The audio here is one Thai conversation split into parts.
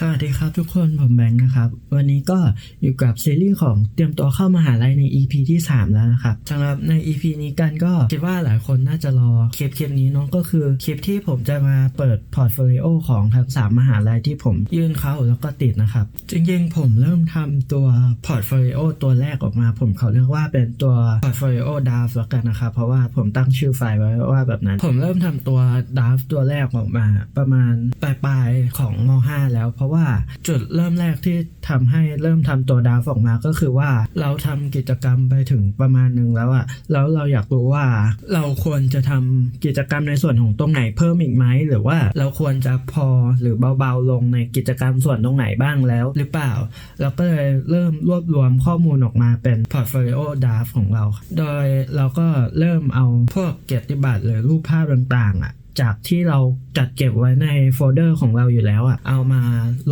สวัสดีครับทุกคนผมแบงค์นะครับ วันนี้ก็อยู่กับซีรีส์ของเตรียมตัวเข้ามหาลัยใน EP ที่ 3 แล้วนะครับสำหรับใน EP นี้กันก็คิดว่าหลายคนน่าจะรอคลิปคลิปนี้น้องก็คือคลิปที่ผมจะมาเปิดพอร์ตโฟลิโอของทั้ง3มหาลัยที่ผมยื่นเข้าแล้วก็ติดนะครับ จริงๆผมเริ่มทำตัวพอร์ตโฟลิโอตัวแรกออกมา ผมเขาเรียกว่าเป็นตัวพอร์ตโฟลิโอดาฟแล้วกันนะครับเพราะว่าผมตั้งชื่อไฟล์ไว้ว่าแบบนั้น ผมเริ่มทำตัวดาฟตัวแรกออกมา ประมาณปลายๆของม .5 แล้วเพราะว่าจุดเริ่มแรกที่ทำให้เริ่มทำตัวดาฟออกมาก็คือว่าเราทำกิจกรรมไปถึงประมาณหนึ่งแล้วอะแล้วเราอยากรู้ว่าเราควรจะทำกิจกรรมในส่วนของตรงไหนเพิ่มอีกไหมหรือว่าเราควรจะพอหรือเบาๆลงในกิจกรรมส่วนตรงไหนบ้างแล้ว หรือเปล่า เราก็เลยเริ่มรวบรวมข้อมูลออกมาเป็น portfolio draft ของเรา โดยเราก็เริ่มเอาพวกเกียรติบัตรหรือรูปภาพต่างๆอะ จากที่เราจัดเก็บไว้ในโฟลเดอร์ของเราอยู่แล้วอะเอามา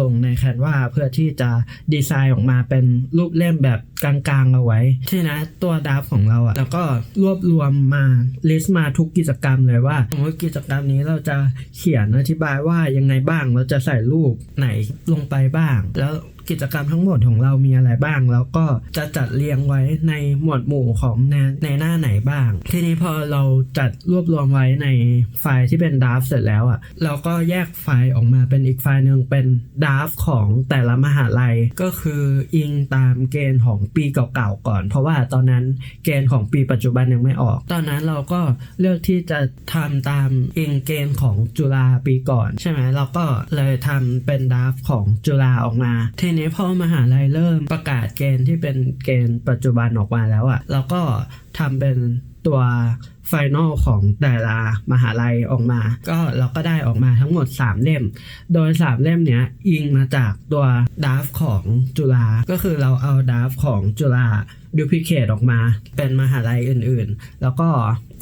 ลงในแคนวาเพื่อที่จะดีไซน์ออกมาเป็นรูปเล่มแบบกลางๆเอาไว้ที่นะตัวดับของเราอะแล้วก็รวบรวมมาลิสต์มาทุกกิจกรรมเลยว่าสมมติกิจกรรมนี้เราจะเขียนอธิบายว่ายังไงบ้างเราจะใส่รูปไหนลงไปบ้าง แล้ว กิจกรรมทั้งหมดของเรามีอะไรบ้าง แล้วก็จะจัดเรียงไว้ในหมวดหมู่ของในในหน้าไหนบ้าง ทีนี้พอเราจัดรวบรวมไว้ในไฟล์ที่เป็นด r a f t เสร็จแล้วอะเราก็แยกไฟล์ออกมาเป็นอีกไฟล์หนึ่งเป็นด r a f t ของแต่ละมหาลัยก็คืออิงตามเกณฑ์ของปีเก่าๆก่อน เพราะว่าตอนนั้นเกณฑ์ของปีปัจจุบันยังไม่ออก ตอนนั้นเราก็เลือกที่จะทำตามอิงเกณฑ์ของจุฬาปีก่อน ใช่ไหมเราก็เลยทำเป็นด r a f t ของจุฬาออกมาทีนี้พอมหาลัยเริ่มประกาศเกณฑ์ที่เป็นเกณฑ์ปัจจุบันออกมาแล้วอะ่ะเราก็ทำเป็นตัวไฟนอลของแต่ละมหาลัยออกมา ก็เราก็ได้ออกมาทั้งหมด 3 เล่ม โดย 3 เล่มเนี้ยอิงมาจากตัวด r a f t ของจุฬา ก็คือเราเอาด r a f t ของจุฬาดูพิเคตออกมา เป็นมหาลัยอื่นๆ แล้วก็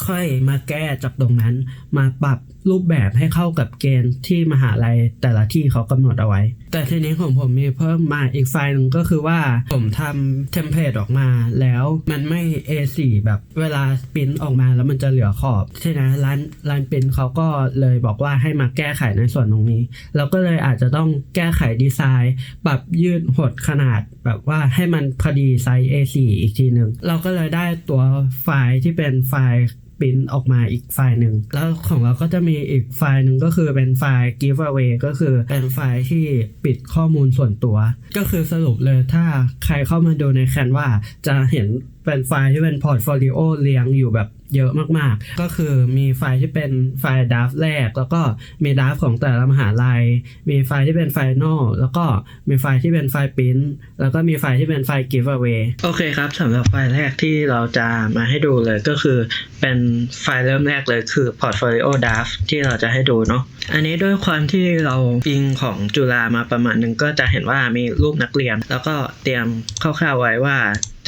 ค่อยมาแก้จากตรงนั้นมาปรับ รูปแบบให้เข้ากับเกณฑ์ที่มหาลัยแต่ละที่เขากำหนดเอาไว้ แต่ทีนี้ของผมมีเพิ่มมาอีกไฟล์หนึงก็คือว่าผมทำเทมเพลตออกมาแล้วมันไม่ A4 แบบเวลาปริ้นออกมาแล้วมันจะเหลือขอบใช่นะร้านร้านปริ้นเขาก็เลยบอกว่าให้มาแก้ไขในส่วนตรงนี้ เราก็เลยอาจจะต้องแก้ไขดีไซน์ ปรับยืดหดขนาดแบบว่าให้มันพอดีไซส์ A4 อีกทีหนึ่งเราก็เลยได้ตัวไฟล์ที่เป็นไฟล์ ปริ้นออกมาอีกไฟล์หนึ่ง แล้วของเราก็จะมีอีกไฟล์หนึ่งก็คือเป็นไฟล์ giveaway ก็คือเป็นไฟล์ที่ปิดข้อมูลส่วนตัว ก็คือสรุปเลยถ้าใครเข้ามาดูในแคนว่าจะเห็นเป็นไฟล์ที่เป็นพอร์ตโฟลิโอเรียงอยู่แบบ เยอะมากๆ ก็คือมีไฟล์ที่เป็นไฟล์ดัฟแรก แล้วก็มีดัฟของแต่ละมหาลัย มีไฟล์ที่เป็นไฟนอลแล้วก็มีไฟล์ที่เป็นไฟล์ปริ้นแล้วก็มีไฟล์ที่เป็นไฟล์ giveaway โอเคครับสำหรับไฟล์แรกที่เราจะมาให้ดูเลยก็คือเป็นไฟล์เริ่มแรกเลยคือ portfolio draft ที่เราจะให้ดูเนาะอันนี้ด้วยความที่เราอิงของจุฬามาประมาณหนึงก็จะเห็นว่ามีรูปนักเรียน แล้วก็เตรียมคร่าวๆไว้ว่า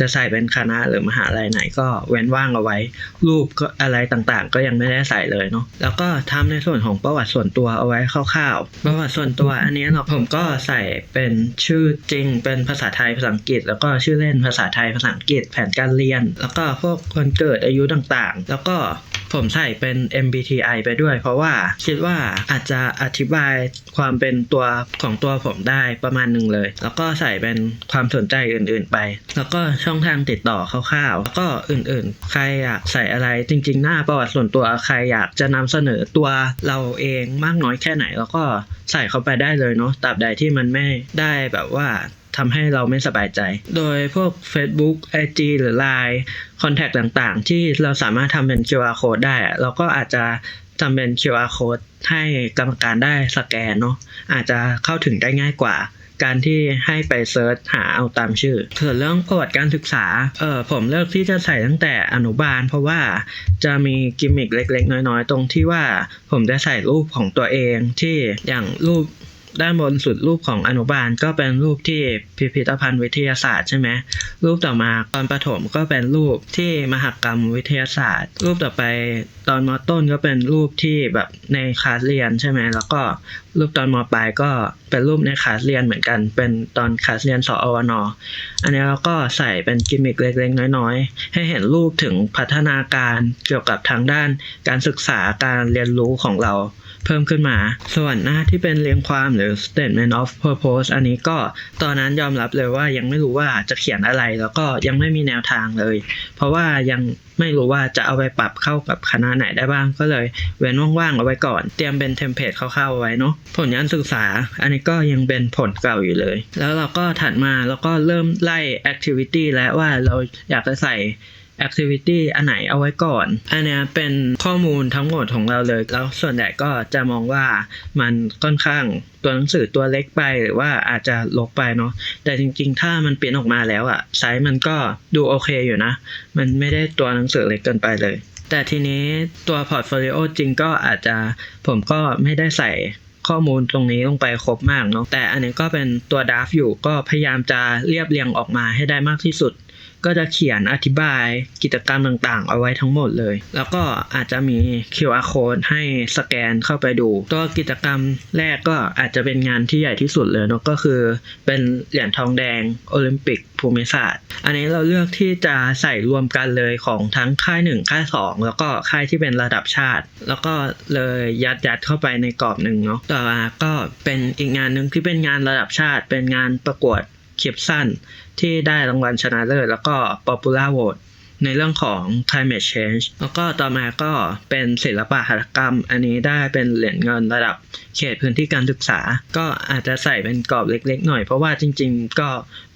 จะใส่เป็นคณะหรือมหาลัยไหนก็เว้นว่างเอาไว้ รูปก็อะไรต่างๆ ก็ยังไม่ได้ใส่เลยเนาะแล้วก็ทำในส่วนของประวัติส่วนตัวเอาไว้คร่าวๆ ประวัติส่วนตัวอันนี้เราะผมก็ใส่เป็นชื่อจริงเป็นภาษาไทยภาษาอังกฤษ แล้วก็ชื่อเล่นภาษาไทยภาษาอังกฤษแผนการเรียน แล้วก็พวกวันเกิดอายุต่างๆ แล้วก็ผมใส่เป็น MBTI ไปด้วย เพราะว่าคิดว่าอาจจะอธิบายความเป็นตัวของตัวผมได้ประมาณหนึ่งเลย แล้วก็ใส่เป็นความสนใจอื่นๆไป แล้วก็ช่องทางติดต่อคร่าวๆแล้วก็อื่นๆ ใครอยากใส่อะไรจริง ๆ หน้าประวัติส่วนตัวใครอยากจะนำเสนอตัวเราเองมากน้อยแค่ไหน แล้วก็ใส่เข้าไปได้เลยเนาะตราบใดที่มันไม่ได้แบบว่าทำให้เราไม่สบายใจ โดยพวก Facebook IG หรือ Line คอนแทคต่างๆ ที่เราสามารถทำเป็น QR code ได้อะเราก็อาจจะทำเป็น QR code ให้กรรมการได้สแกนเนาะอาจจะเข้าถึงได้ง่ายกว่า การที่ให้ไปเซิร์ชหาเอาตามชื่อส่วนเรื่องประวัติการศึกษาเออผมเลือกที่จะใส่ตั้งแต่อนุบาล เพราะว่าจะมีกิมมิคเล็ก ๆ น้อย ๆ ตรงที่ว่าผมจะใส่รูปของตัวเองที่อย่างรูป ด้านบนสุดรูปของอนุบาลก็เป็นรูปที่พิพิธภัณฑ์วิทยาศาสตร์ใช่ไหมรูปต่อมาตอนประถมก็เป็นรูปที่มหกรรมวิทยาศาสตร์ รูปต่อไปตอนมต้นก็เป็นรูปที่แบบในคลาสเรียนใช่ไหมแล้วก็รูปตอนมปลายก็เป็นรูปในคลาสเรียนเหมือนกัน เป็นตอนคลาสเรียนสอวนอันนี้เราก็ใส่เป็นกิมมิคเล็กๆ น้อยๆ ให้เห็นรูปถึงพัฒนาการเกี่ยวกับทางด้านการศึกษาการเรียนรู้ของเรา เพิ่มขึ้นมา ส่วนหน้าที่เป็นเรียงความหรือ statement of purpose อันนี้ก็ตอนนั้นยอมรับเลยว่ายังไม่รู้ว่าจะเขียนอะไรแล้วก็ยังไม่มีแนวทางเลย เพราะว่ายังไม่รู้ว่าจะเอาไปปรับเข้ากับคณะไหนได้บ้างก็เลย เว้นว่างๆเอาไว้ก่อน เตรียมเป็นเทมเพลตคร่าวๆเอาไว้เนาะผลการศึกษา อันนี้ก็ยังเป็นผลเก่าอยู่เลย แล้วเราก็ถัดมาแล้วก็เริ่มไล่ activity แล้วว่าเราอยากจะใส่ activity อันไหนเอาไว้ก่อน อันนี้เป็นข้อมูลทั้งหมดของเราเลย แล้วส่วนใหญ่ก็จะมองว่ามันค่อนข้างตัวหนังสือตัวเล็กไปหรือว่าอาจจะลกไปเนาะ แต่จริงๆ ถ้ามันเปลี่ยนออกมาแล้วอะไซส์มันก็ดูโอเคอยู่นะ มันไม่ได้ตัวหนังสือเล็กเกินไปเลย แต่ทีนี้ตัวพอร์ตโฟลิโอจริงก็อาจจะผมก็ไม่ได้ใส่ข้อมูลตรงนี้ลงไปครบมากเนาะแต่อันนี้ก็เป็นตัวดาฟอยู่ก็พยายามจะเรียบเรียงออกมาให้ได้มากที่สุด ก็จะเขียนอธิบายกิจกรรมต่างๆ เอาไว้ทั้งหมดเลย แล้วก็อาจจะมี QR code ให้สแกนเข้าไปดู ตัวกิจกรรมแรกก็อาจจะเป็นงานที่ใหญ่ที่สุดเลยเนาะก็คือเป็นเหรียญทองแดงโอลิมปิกภูมิศาสตร์ อันนี้เราเลือกที่จะใส่รวมกันเลยของทั้งค่าย 1 ค่าย 2 แล้วก็ค่ายที่เป็นระดับชาติ แล้วก็เลยยัดยัดเข้าไปในกรอบหนึ่งเนาะต่อมาก็เป็นอีกงานหนึ่งที่เป็นงานระดับชาติ เป็นงานประกวด คลิปสั้นที่ได้รางวัลชนะเลิศแล้วก็ Popular Vote ในเรื่องของ climate change แล้วก็ต่อมาก็เป็นศิลปะหัตถกรรม อันนี้ได้เป็นเหรียญเงินระดับเขตพื้นที่การศึกษา ก็อาจจะใส่เป็นกรอบเล็กๆหน่อย เพราะว่าจริงๆก็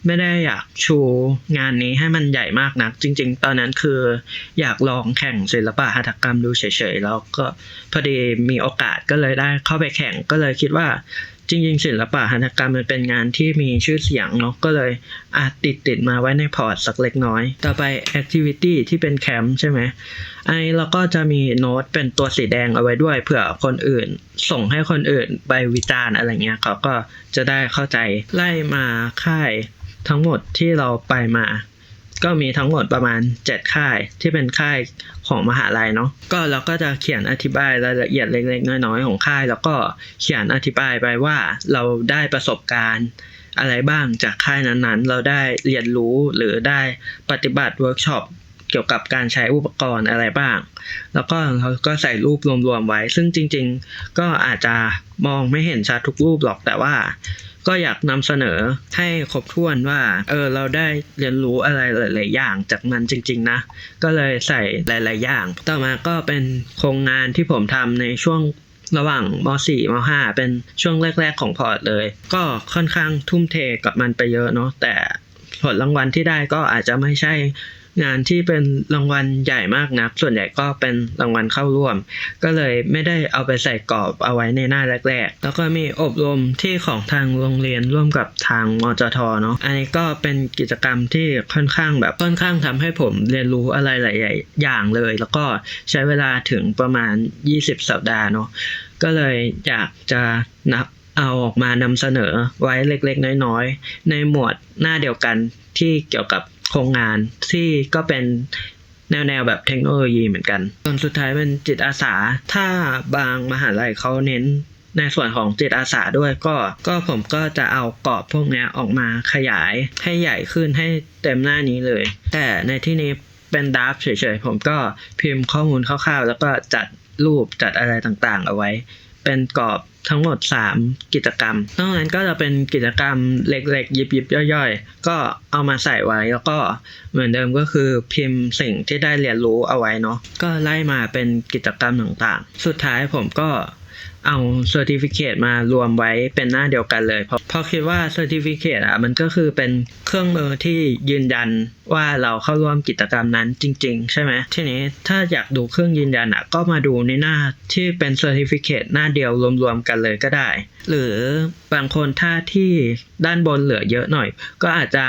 ไม่ได้อยากชูงานนี้ให้มันใหญ่มากนัก จริง ๆ ตอนนั้นคืออยากลองแข่งศิลปะหัตถกรรมดูเฉยๆ แล้วก็พอดีมีโอกาสก็เลยได้เข้าไปแข่งก็เลยคิดว่า จริงๆ ศิลปะหัตถกรรมมันเป็นงานที่มีชื่อเสียงเนาะก็เลยอาจติดติดมาไว้ในพอร์ตสักเล็กน้อย ต่อไป activity ที่เป็นแคมป์ใช่ไหมไอเราก็จะมีโน้ตเป็นตัวสีแดงเอาไว้ด้วยเผื่อคนอื่น ส่งให้คนอื่นไปวิจารณ์อะไรเงี้ยเขาก็จะได้เข้าใจไล่มาค่ายทั้งหมดที่เราไปมา ก็มีทั้งหมดประมาณ 7 ค่ายที่เป็นค่าย ของมหาลัยเนาะก็เราก็จะเขียนอธิบายรายละเอียดเล็กๆน้อยๆของค่าย แล้วก็เขียนอธิบายไปว่าเราได้ประสบการณ์อะไรบ้างจากค่ายนั้นๆ เราได้เรียนรู้หรือได้ปฏิบัติเวิร์กช็อปเกี่ยวกับการใช้อุปกรณ์อะไรบ้าง แล้วก็เราก็ใส่รูปรวมๆไว้ ซึ่งจริง ๆ ก็อาจจะมองไม่เห็นชัดทุกรูปหรอกแต่ว่า ก็อยากนำเสนอให้ครบถ้วนว่าเออเราได้เรียนรู้อะไรหลาย ๆ อย่างจากมันจริง ๆ นะ ก็เลยใส่หลาย ๆ อย่าง ต่อมาก็เป็นโครงงานที่ผมทำในช่วงระหว่างม .4 ม .5 เป็นช่วงแรก ๆ ของพอร์ตเลย ก็ค่อนข้างทุ่มเทกับมันไปเยอะเนาะแต่ผลรางวัลที่ได้ก็อาจจะไม่ใช่ งานที่เป็นรางวัลใหญ่มากนัก ส่วนใหญ่ก็เป็นรางวัลเข้าร่วม ก็เลยไม่ได้เอาไปใส่กรอบเอาไว้ในหน้าแรก ๆ แล้วก็มีอบรมที่ของทางโรงเรียนร่วมกับทางมจทเนาะอันนี้ก็เป็นกิจกรรมที่ค่อนข้างแบบค่อนข้างทำให้ผมเรียนรู้อะไรหลายอย่างเลย แล้วก็ใช้เวลาถึงประมาณ 20 สัปดาห์เนาะก็เลยอยากจะนับเอาออกมานำเสนอไว้เล็กๆ น้อยๆ ในหมวดหน้าเดียวกันที่เกี่ยวกับ โครงงานที่ก็เป็นแนวๆแบบเทคโนโลยีเหมือนกันส่วนสุดท้ายเป็นจิตอาสา ถ้าบางมหาลัยเขาเน้นในส่วนของจิตอาสาด้วยก็ ก็ผมก็จะเอากรอบพวกนี้ออกมาขยายให้ใหญ่ขึ้นให้เต็มหน้านี้เลย แต่ในที่นี้เป็นดราฟต์เฉยๆ ผมก็พิมพ์ข้อมูลคร่าวๆ แล้วก็จัดรูปจัดอะไรต่างๆ เอาไว้ เป็นกรอบทั้งหมด 3 กิจกรรม นอกนั้นก็จะเป็นกิจกรรมเล็กๆ ยิบๆย่อยๆ ก็เอามาใส่ไว้แล้วก็เหมือนเดิมก็คือพิมพ์สิ่งที่ได้เรียนรู้เอาไว้เนาะ ก็ไล่มาเป็นกิจกรรมต่างๆ สุดท้ายผมก็ เอาเซอร์ติฟิเคตมารวมไว้เป็นหน้าเดียวกันเลย เพราะเพราะคิดว่าเซอร์ติฟิเคตอะมันก็คือเป็นเครื่องมือที่ยืนยันว่าเราเข้าร่วมกิจกรรมนั้นจริง ๆ ใช่ไหมทีนี้ถ้าอยากดูเครื่องยืนยันอะก็มาดูในหน้าที่เป็นเซอร์ติฟิเคตหน้าเดียวรวมๆกันเลยก็ได้ หรือบางคนถ้าที่ด้านบนเหลือเยอะหน่อย ก็อาจจะ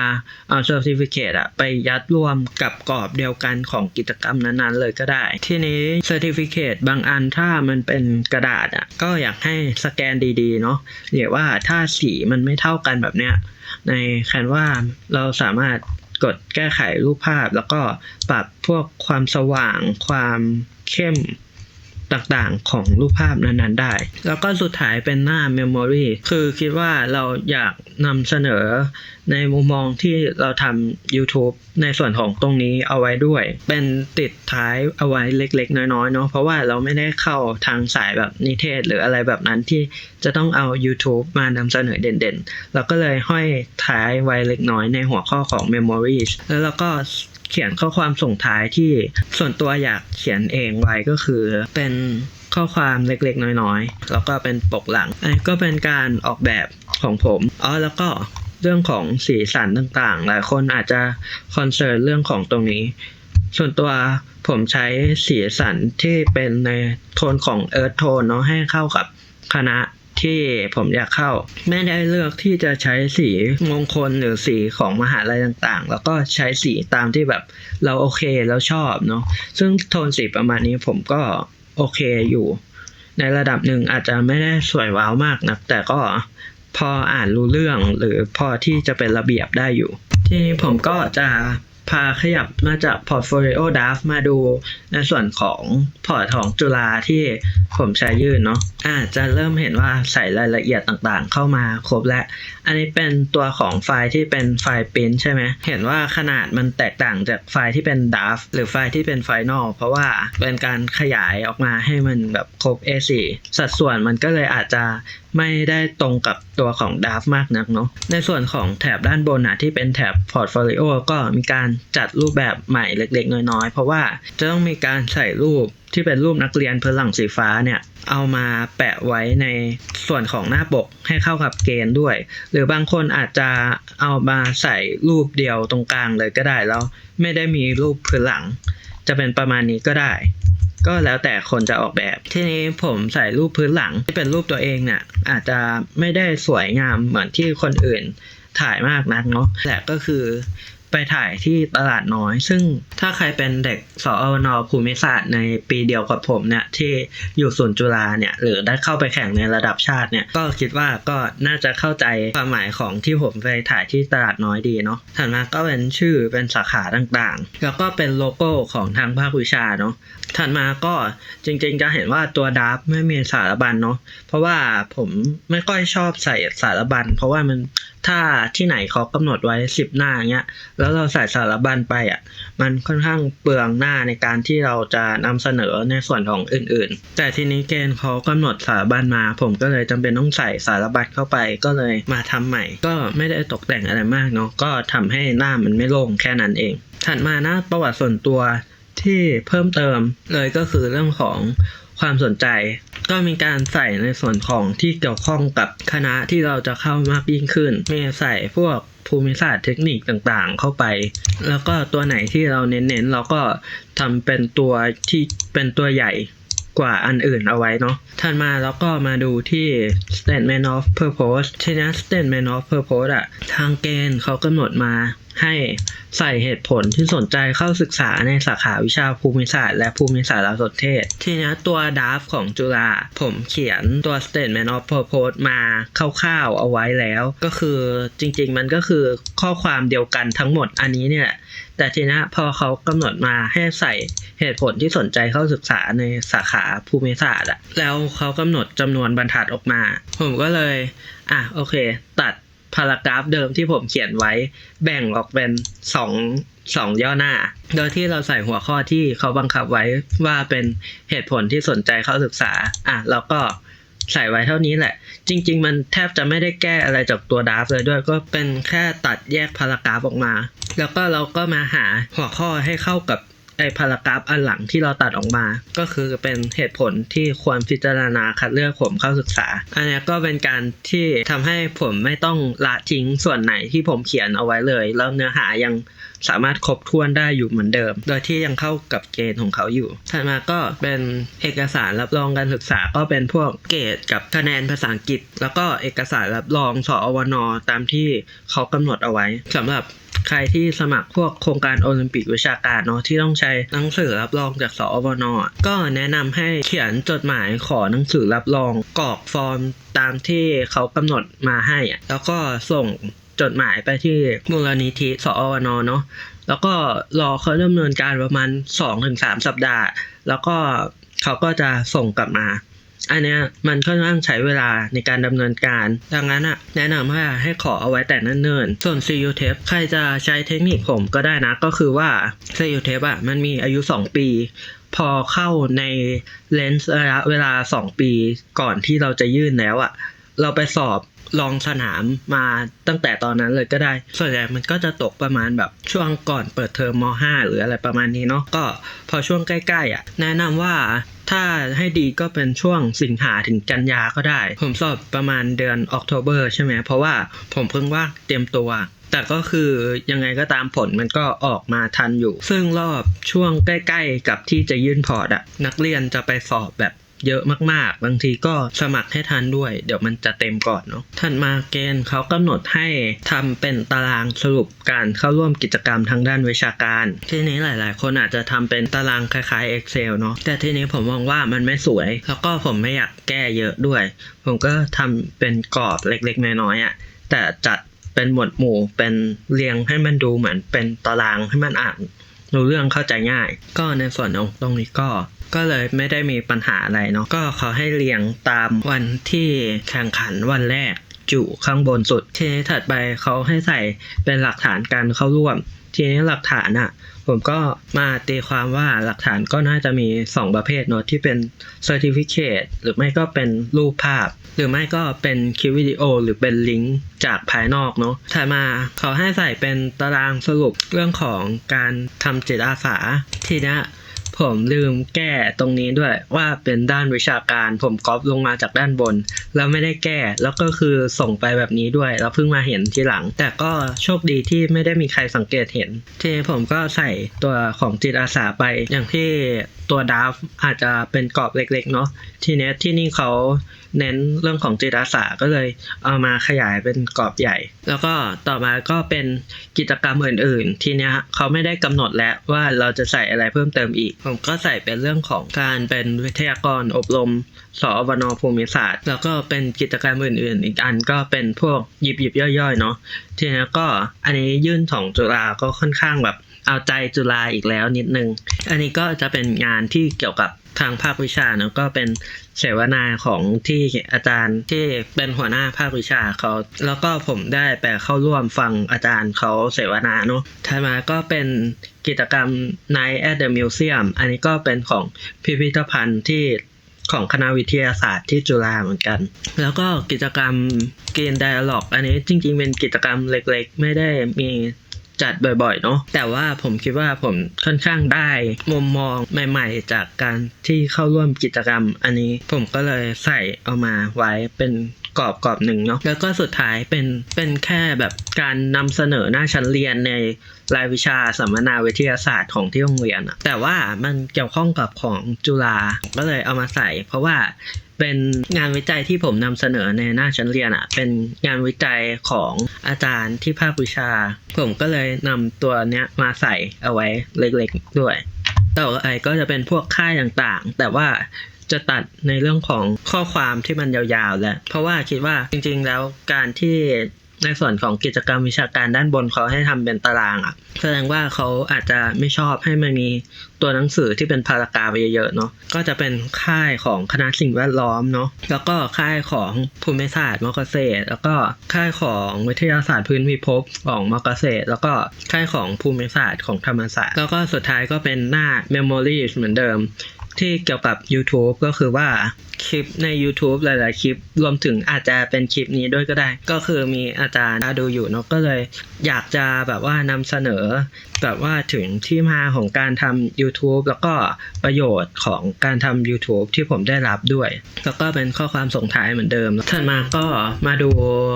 เอาเซอร์ติฟิเคตอะไปยัดรวมกับกรอบเดียวกันของกิจกรรมนั้นๆ เลยก็ได้ ทีนี้เซอร์ติฟิเคตบางอันถ้ามันเป็นกระดาษอะก็อยากให้สแกนดีๆเนาะหรือว่าถ้าสีมันไม่เท่ากันแบบเนี้ยในแคนวาเราสามารถกดแก้ไขรูปภาพ แล้วก็ปรับพวกความสว่างความเข้ม ต่างๆ ของรูปภาพนั้นๆได้ แล้วก็สุดท้ายเป็นหน้า Memory คือคิดว่าเราอยากนำเสนอในมุมมองที่เราทำ YouTube ในส่วนของตรงนี้เอาไว้ด้วย เป็นติดท้ายเอาไว้เล็กๆ น้อยๆเนาะเพราะว่าเราไม่ได้เข้าทางสายแบบนิเทศ หรืออะไรแบบนั้นที่จะต้องเอา YouTube มานำเสนอเด่นๆ เราก็เลยห้อยท้ายไว้เล็กน้อยในหัวข้อของ Memories แล้วเราก็ เขียนข้อความส่งท้ายที่ส่วนตัวอยากเขียนเองไว้ก็คือ เป็นข้อความเล็กๆ น้อยๆ แล้วก็เป็นปกหลังอันนี้ก็เป็นการออกแบบของผมอ๋อแล้วก็เรื่องของสีสันต่างๆ หลายคนอาจจะคอนเซิร์นเรื่องของตรงนี้ ส่วนตัวผมใช้สีสันที่เป็นในโทนของเอิร์ธโทนเนาะให้เข้ากับคณะ ที่ผมอยากเข้า ไม่ได้เลือกที่จะใช้สีมงคลหรือสีของมหาลัยต่างๆ แล้วก็ใช้สีตามที่แบบเราโอเคแล้วชอบเนาะซึ่งโทนสีประมาณนี้ผมก็โอเคอยู่ ในระดับหนึ่งอาจจะไม่ได้สวยว้าวมากนะแต่ก็พออ่านรู้เรื่องหรือพอที่จะเป็นระเบียบได้อยู่ ทีนี้ผมก็จะ พาขยับมาจาก Portfolio Draft มาดูในส่วนของพอร์ตของจุฬาที่ผมใช้ยื่นเนาะอาจจะเริ่มเห็นว่าใส่รายละเอียดต่างๆ เข้ามาครบแล้ว อันนี้เป็นตัวของไฟล์ที่เป็นไฟล์ปริ้นใช่ไหมเห็นว่าขนาดมันแตกต่างจากไฟล์ที่เป็น draft หรือไฟล์ที่เป็น final เพราะว่าเป็นการขยายออกมาให้มันแบบครบ A4 สัดส่วนมันก็เลยอาจจะ ไม่ได้ตรงกับตัวของ draft มากนักเนาะในส่วนของแถบด้านบนอะที่เป็นแถบ portfolio ก็มีการจัดรูปแบบใหม่เล็กๆ น้อยๆ เพราะว่าจะต้องมีการใส่รูปที่เป็นรูปนักเรียนเพลังสีฟ้าเนี่ยเอามาแปะไว้ในส่วนของหน้าปกให้เข้ากับเกณฑ์ด้วย หรือบางคนอาจจะเอามาใส่รูปเดียวตรงกลางเลยก็ได้แล้วไม่ได้มีรูปพื้นหลัง จะเป็นประมาณนี้ก็ได้ ก็แล้วแต่คนจะออกแบบ ทีนี้ผมใส่รูปพื้นหลังที่เป็นรูปตัวเองเนี่ยอาจจะไม่ได้สวยงามเหมือนที่คนอื่นถ่ายมากนักเนาะแต่ก็คือ ไปถ่ายที่ตลาดน้อย ซึ่งถ้าใครเป็นเด็กสอวนภูมิศาสตร์ในปีเดียวกับผมเนี่ยที่อยู่ศูนย์จุฬาเนี่ยหรือได้เข้าไปแข่งในระดับชาติเนี่ยก็คิดว่าก็น่าจะเข้าใจความหมายของที่ผมไปถ่ายที่ตลาดน้อยดีเนาะถัดมาก็เป็นชื่อเป็นสาขาต่างๆ แล้วก็เป็นโลโก้ของทางภาควิชาเนาะถัดมาก็จริงๆจะเห็นว่าตัวดับไม่มีสารบัญเนาะเพราะว่าผมไม่ค่อยชอบใส่สารบัญ เพราะว่ามันถ้าที่ไหนเขากำหนดไว้สิบหน้าเงี้ย แล้วเราใส่สารบัญไปอะ มันค่อนข้างเปลืองหน้าในการที่เราจะนำเสนอในส่วนของอื่นๆ แต่ทีนี้เกณฑ์เขากำหนดสารบัญมา ผมก็เลยจำเป็นต้องใส่สารบัญเข้าไป ก็เลยมาทำใหม่ ก็ไม่ได้ตกแต่งอะไรมากเนาะ ก็ทำให้หน้ามันไม่โล่งแค่นั้นเอง ถัดมาหน้าประวัติส่วนตัวที่เพิ่มเติมเลยก็คือเรื่องของ ความสนใจ ก็มีการใส่ในส่วนของที่เกี่ยวข้องกับคณะที่เราจะเข้ามากยิ่งขึ้นมีใส่พวกภูมิศาสตร์เทคนิคต่างๆ เข้าไป แล้วก็ตัวไหนที่เราเน้นๆ เราก็ทำเป็นตัวที่เป็นตัวใหญ่กว่าอันอื่นเอาไว้เนาะถัดมาแล้วก็มาดูที่ statement of purpose ทีนี้ statement of purpose อะทางเกณฑ์เขากำหนดมา ให้ใส่เหตุผลที่สนใจเข้าศึกษาในสาขาวิชาภูมิศาสตร์และภูมิศาสตร์สนเทศ ทีนี้ตัวดาฟของจุฬาผมเขียนตัว statement of purpose มาคร่าวๆเอาไว้แล้ว ก็คือจริงๆมันก็คือข้อความเดียวกันทั้งหมดอันนี้เนี่ยแต่ทีนี้พอเขากำหนดมาให้ใส่เหตุผลที่สนใจเข้าศึกษาในสาขาภูมิศาสตร์อะแล้วเขากำหนดจำนวนบรรทัดออกมา ผมก็เลย อะโอเค ตัด พารากราฟเดิมที่ผมเขียนไว้ แบ่งออกเป็นสองสองย่อหน้า โดยที่เราใส่หัวข้อที่เขาบังคับไว้ว่าเป็นเหตุผลที่สนใจเข้าศึกษา อะเราก็ใส่ไว้เท่านี้แหละ จริง ๆ มันแทบจะไม่ได้แก้อะไรจากตัวดราฟเลยด้วยก็เป็นแค่ตัดแยกพารากราฟออกมา แล้วก็เราก็มาหาหัวข้อให้เข้ากับ ไอ้พารากราฟอันหลังที่เราตัดออกมา ก็คือเป็นเหตุผลที่ควรพิจารณาคัดเลือกผมเข้าศึกษา อันนี้ก็เป็นการที่ทำให้ผมไม่ต้องละทิ้งส่วนไหนที่ผมเขียนเอาไว้เลย แล้วเนื้อหายัง สามารถครบถ้วนได้อยู่เหมือนเดิม โดยที่ยังเข้ากับเกณฑ์ของเขาอยู่ถัดมาก็เป็นเอกสารรับรองการศึกษาก็เป็นพวกเกรดกับคะแนนภาษาอังกฤษ แล้วก็เอกสารรับรองสอวนตามที่เขากำหนดเอาไว้สำหรับใครที่สมัครพวกโครงการโอลิมปิกวิชาการเนาะที่ต้องใช้หนังสือรับรองจากสอวนก็แนะนำให้เขียนจดหมายขอหนังสือรับรองกรอกฟอร์มตามที่เขากำหนดมาให้อะแล้วก็ส่ง จดหมายไปที่มูลนิธิสอวนเนาะแล้วก็รอเขาดำเนินการประมาณ 2-3 สัปดาห์ แล้วก็เขาก็จะส่งกลับมา อันเนี้ยมันค่อนข้างใช้เวลาในการดำเนินการ ดังนั้นอะแนะนำว่าให้ขอเอาไว้แต่นั่นเนินส่วน CU tape ใครจะใช้เทคนิคผมก็ได้นะ ก็คือว่า CU tape อะมันมีอายุ 2 ปี พอเข้าในเลนส์ระยะเวลา 2 ปีก่อนที่เราจะยื่นแล้วอะเราไปสอบ ลองสนามมาตั้งแต่ตอนนั้นเลยก็ได้ ส่วนใหญ่มันก็จะตกประมาณแบบช่วงก่อนเปิดเทอมม .5 หรืออะไรประมาณนี้เนาะก็พอช่วงใกล้ๆอะแนะนำว่าถ้าให้ดีก็เป็นช่วงสิงหาถึงกันยาก็ได้ ผมสอบประมาณเดือนออกโทเบอร์ใช่ไหมเพราะว่าผมเพิ่งว่างเตรียมตัวแต่ก็คือยังไงก็ตามผลมันก็ออกมาทันอยู่ ซึ่งรอบช่วงใกล้ ๆ กับที่จะยื่นพอร์ตอะนักเรียนจะไปสอบแบบ เยอะมากๆ บางทีก็สมัครให้ทันด้วย เดี๋ยวมันจะเต็มก่อนเนาะถัดมาเกณฑ์เขากำหนดให้ทำเป็นตารางสรุปการเข้าร่วมกิจกรรมทางด้านวิชาการ ทีนี้หลาย ๆ คนอาจจะทำเป็นตารางคล้ายๆ Excel เนาะแต่ทีนี้ผมมองว่ามันไม่สวย แล้วก็ผมไม่อยากแก้เยอะด้วย ผมก็ทำเป็นกรอบเล็กๆน้อยๆอะ่ะแต่จัดเป็นหมวดหมู่เป็นเรียงให้มันดูเหมือนเป็นตารางให้มันอ่านรู้เรื่องเข้าใจง่าย ก็ในส่วนของตรงนี้ก็ ก็เลยไม่ได้มีปัญหาอะไรเนาะก็เขาให้เรียงตามวันที่แข่งขันวันแรกอยู่ข้างบนสุด ทีนี้ถัดไปเขาให้ใส่เป็นหลักฐานการเข้าร่วม ทีนี้หลักฐานอะ่ะ ผมก็มาตีความว่าหลักฐานก็น่าจะมี 2 ประเภทเนาะที่เป็น Certificate หรือไม่ก็เป็นรูปภาพ หรือไม่ก็เป็นคลิปวิดีโอ หรือเป็นลิงก์จากภายนอกเนาะถัดมาเขาให้ใส่เป็นตารางสรุปเรื่องของการทำจิตอาสาทีนี้ ผมลืมแก้ตรงนี้ด้วยว่าเป็นด้านวิชาการ ผมก๊อปลงมาจากด้านบน แล้วไม่ได้แก้ แล้วก็คือส่งไปแบบนี้ด้วย แล้วเพิ่งมาเห็นทีหลัง แต่ก็โชคดีที่ไม่ได้มีใครสังเกตเห็น ทีนี้ผมก็ใส่ตัวของจิตอาสาไป อย่างที่ตัวดาฟอาจจะเป็นกรอบเล็กๆเนาะทีเนี้ยที่นี่เขาเน้นเรื่องของจิตอาสาก็เลยเอามาขยายเป็นกรอบใหญ่ แล้วก็ต่อมาก็เป็นกิจกรรมอื่น ๆ ทีเนี้ยเขาไม่ได้กำหนดแล้วว่าเราจะใส่อะไรเพิ่มเติมอีกผมก็ใส่เป็นเรื่องของการเป็นวิทยากรอบรมสอวนภูมิศาสตร์ แล้วก็เป็นกิจกรรมอื่น ๆ อีกอันก็เป็นพวกหยิบหยิบย่อยๆเนาะทีนี้ก็อันนี้ยื่นสองจุฬาก็ค่อนข้างแบบ เอาใจจุฬาอีกแล้วนิดนึง อันนี้ก็จะเป็นงานที่เกี่ยวกับทางภาควิชาเนอะก็เป็นเสวนาของที่อาจารย์ที่เป็นหัวหน้าภาควิชาเขาแล้วก็ผมได้ไปเข้าร่วมฟังอาจารย์เขาเสวนาเนอะถัดมาก็เป็นกิจกรรม Night at the Museum อันนี้ก็เป็นของพิพิธภัณฑ์ที่ของคณะวิทยาศาสตร์ที่จุฬาเหมือนกัน แล้วก็กิจกรรม Green Dialog อันนี้จริงๆ เป็นกิจกรรมเล็กๆ ไม่ได้มี จัดบ่อยๆเนาะแต่ว่าผมคิดว่าผมค่อนข้างได้มุมมองใหม่ ๆ จากการที่เข้าร่วมกิจกรรม อันนี้ผมก็เลยใส่เอามาไว้เป็นกรอบกรอบหนึ่งเนาะแล้วก็สุดท้ายเป็นเป็นแค่แบบการนำเสนอหน้าชั้นเรียนในรายวิชาสัมมนาวิทยาศาสตร์ของที่โรงเรียนอะแต่ว่ามันเกี่ยวข้องกับของจุฬาก็เลยเอามาใส่ เพราะว่า เป็นงานวิจัยที่ผมนำเสนอในหน้าชั้นเรียนอะเป็นงานวิจัยของอาจารย์ที่ภาควิชา ผมก็เลยนำตัวเนี้ยมาใส่เอาไว้เล็กๆด้วยต่อไปก็จะเป็นพวกค่ายต่างๆ แต่ว่าจะตัดในเรื่องของข้อความที่มันยาวๆแหละเพราะว่าคิดว่าจริงๆ แล้วการที่ ในส่วนของกิจกรรมวิชาการด้านบนเขาให้ทำเป็นตารางอะ แสดงว่าเขาอาจจะไม่ชอบให้มันมีตัวหนังสือที่เป็นพารากราฟเยอะๆเนาะก็จะเป็นค่ายของคณะสิ่งแวดล้อมเนาะแล้วก็ค่ายของภูมิศาสตร์มอเกษตร แล้วก็ค่ายของวิทยาศาสตร์พื้นพิภพของมอเกษตร แล้วก็ค่ายของภูมิศาสตร์ของธรรมศาสตร์แล้วก็สุดท้ายก็เป็นหน้า Memories เหมือนเดิม ที่เกี่ยวกับ YouTube ก็คือว่าคลิปใน YouTube หลาย ๆ คลิป รวมถึงอาจจะเป็นคลิปนี้ด้วยก็ได้ ก็คือมีอาจารย์ดูอยู่เนาะก็เลยอยากจะแบบว่านำเสนอ แบบว่าถึงที่มาของการทำ YouTube แล้วก็ประโยชน์ของการทำ YouTube ที่ผมได้รับด้วย แล้วก็เป็นข้อความส่งท้ายเหมือนเดิมถัดมาก็มาดู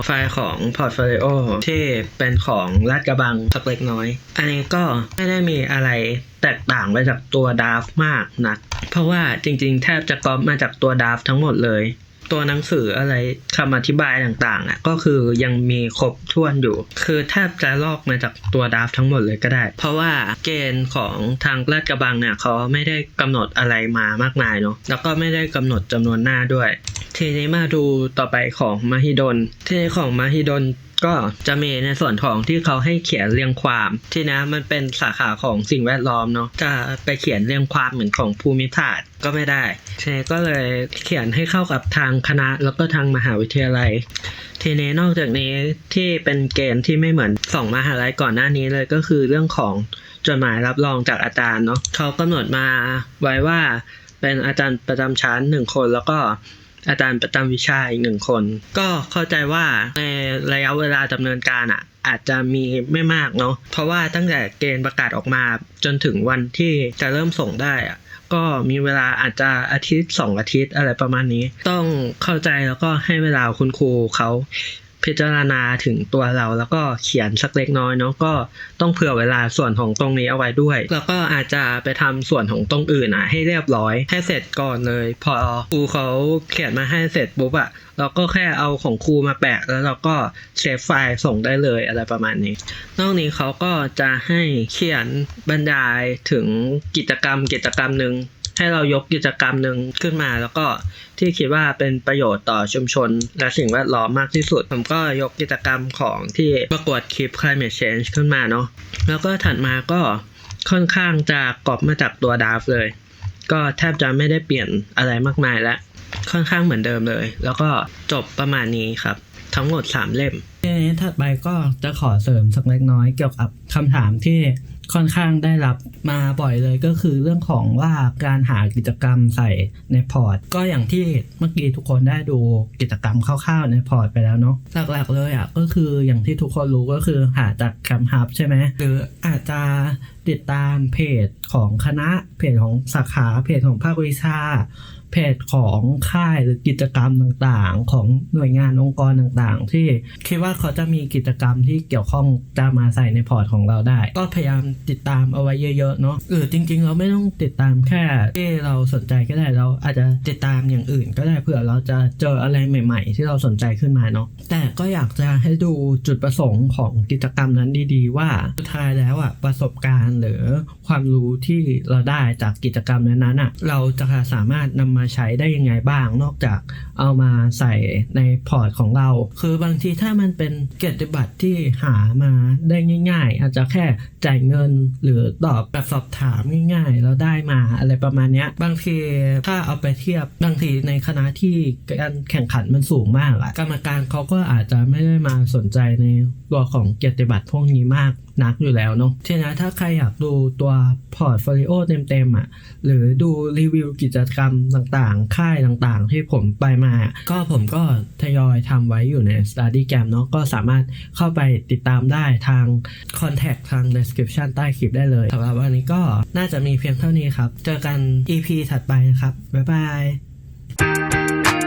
ไฟล์ของ Portfolio ที่เป็นของลาดกระบังสักเล็กน้อย อันนี้ก็ไม่ได้มีอะไรแตกต่างไปจากตัวดาฟมากนักเพราะว่าจริงๆ แทบจะก๊อปมาจากตัวดาฟทั้งหมดเลย ตัวหนังสืออะไรคำอธิบายต่างๆอะก็คือยังมีครบถ้วนอยู่ คือแทบจะลอกมาจากตัวดาฟทั้งหมดเลยก็ได้ เพราะว่าเกณฑ์ของทางลาดกระบังเนี่ยเขาไม่ได้กำหนดอะไรมามากมายเนาะแล้วก็ไม่ได้กำหนดจำนวนหน้าด้วยทีนี้มาดูต่อไปของมหิดลทีนี้ของมหิดล ก็จะมีในส่วนของที่เขาให้เขียนเรียงความ ที่นะมันเป็นสาขาของสิ่งแวดล้อมเนาะจะไปเขียนเรียงความเหมือนของภูมิศาสตร์ก็ไม่ได้ทีนี้ก็เลยเขียนให้เข้ากับทางคณะแล้วก็ทางมหาวิทยาลัย ทีนี้นอกจากนี้ที่เป็นเกณฑ์ที่ไม่เหมือนสองมหาลัยก่อนหน้านี้เลยก็คือเรื่องของจดหมายรับรองจากอาจารย์เนาะเขากำหนดมาไว้ว่าเป็นอาจารย์ประจำชั้นหนึ่งคนแล้วก็ อาจารย์ประจำวิชาอีกหนึ่งคน ก็เข้าใจว่าในระยะเวลาดำเนินการอะอาจจะมีไม่มากเนาะเพราะว่าตั้งแต่เกณฑ์ประกาศออกมาจนถึงวันที่จะเริ่มส่งได้อะก็มีเวลาอาจจะอาทิตย์สองอาทิตย์อะไรประมาณนี้ ต้องเข้าใจแล้วก็ให้เวลาคุณครูเขา พิจารณาถึงตัวเรา แล้วก็เขียนสักเล็กน้อยเนาะก็ต้องเผื่อเวลาส่วนของตรงนี้เอาไว้ด้วย แล้วก็อาจจะไปทำส่วนของตรงอื่นอะ ให้เรียบร้อยให้เสร็จก่อนเลย พอครูเขาเขียนมาให้เสร็จปุ๊บอะเราก็แค่เอาของครูมาแปะ แล้วเราก็เซฟไฟล์ส่งได้เลยอะไรประมาณนี้ นอกนี้เขาก็จะให้เขียนบรรยายถึงกิจกรรมกิจกรรมหนึ่ง ให้เรายกกิจกรรมหนึ่งขึ้นมา แล้วก็ที่คิดว่าเป็นประโยชน์ต่อชุมชน และสิ่งแวดล้อมมากที่สุด ผมก็ยกกิจกรรมของที่ประกวดคลิป climate change ขึ้นมาเนาะแล้วก็ถัดมาก็ค่อนข้างจะกรอบมาจากตัวดาฟเลย ก็แทบจะไม่ได้เปลี่ยนอะไรมากมายแล้วค่อนข้างเหมือนเดิมเลย แล้วก็จบประมาณนี้ครับ ทั้งหมด 3 เล่มทีนี้ถัดไปก็จะขอเสริมสักเล็กน้อยเกี่ยวกับคำถามที่ ค่อนข้างได้รับมาบ่อยเลยก็คือเรื่องของว่าการหากิจกรรมใส่ในพอร์ต ก็อย่างที่เมื่อกี้ทุกคนได้ดูกิจกรรมคร่าวๆในพอร์ตไปแล้วเนาะหลักๆเลยอะก็คืออย่างที่ทุกคนรู้ก็คือหาจากแคมป์ฮับใช่ไหมหรืออาจจะติดตามเพจของคณะเพจของสาขาเพจของภาควิชา เพจของค่ายหรือกิจกรรมต่างๆ ของหน่วยงานองค์กรต่างๆ ที่คิดว่าเขาจะมีกิจกรรมที่เกี่ยวข้องจะมาใส่ในพอร์ตของเราได้ ก็พยายามติดตามเอาไว้เยอะๆเนาะหรือจริง ๆ เราไม่ต้องติดตามแค่ที่เราสนใจก็ได้เราอาจจะติดตามอย่างอื่น ก็ได้เผื่อเราจะเจออะไรใหม่ ๆ ที่เราสนใจขึ้นมาเนาะแต่ก็อยากจะให้ดูจุดประสงค์ของกิจกรรมนั้นดีๆ ว่าสุดท้ายแล้วอะประสบการณ์หรือความรู้ที่เราได้จากกิจกรรมนั้นๆอะเราจะสามารถนำมาใช้ได้ยังไงบ้าง นอกจากเอามาใส่ในพอร์ตของเรา คือบางทีถ้ามันเป็นเกียรติบัตรที่หามาได้ง่าย ๆ อาจจะแค่จ่ายเงินหรือตอบแบบสอบถามง่าย ๆ แล้วได้มาอะไรประมาณนี้บางทีถ้าเอาไปเทียบบางทีในคณะที่การแข่งขันมันสูงมากอะกรรมการเขาก็อาจจะไม่ได้มาสนใจในตัวของเกียรติบัตรพวกนี้มากนักอยู่แล้วเนาะทีนี้ถ้าใครอยากดูตัวพอร์ตโฟลิโอเต็มๆอะหรือดูรีวิวกิจกรรมต่างๆ ค่ายต่างๆ ที่ผมไปมา ก็ผมก็ทยอยทำไว้อยู่ใน Study Cam เนาะก็สามารถเข้าไปติดตามได้ทาง Contact ทาง Description ใต้คลิปได้เลยสำหรับวันนี้ก็น่าจะมีเพียงเท่านี้ครับ เจอกัน EP ถัดไปนะครับ บ๊ายบาย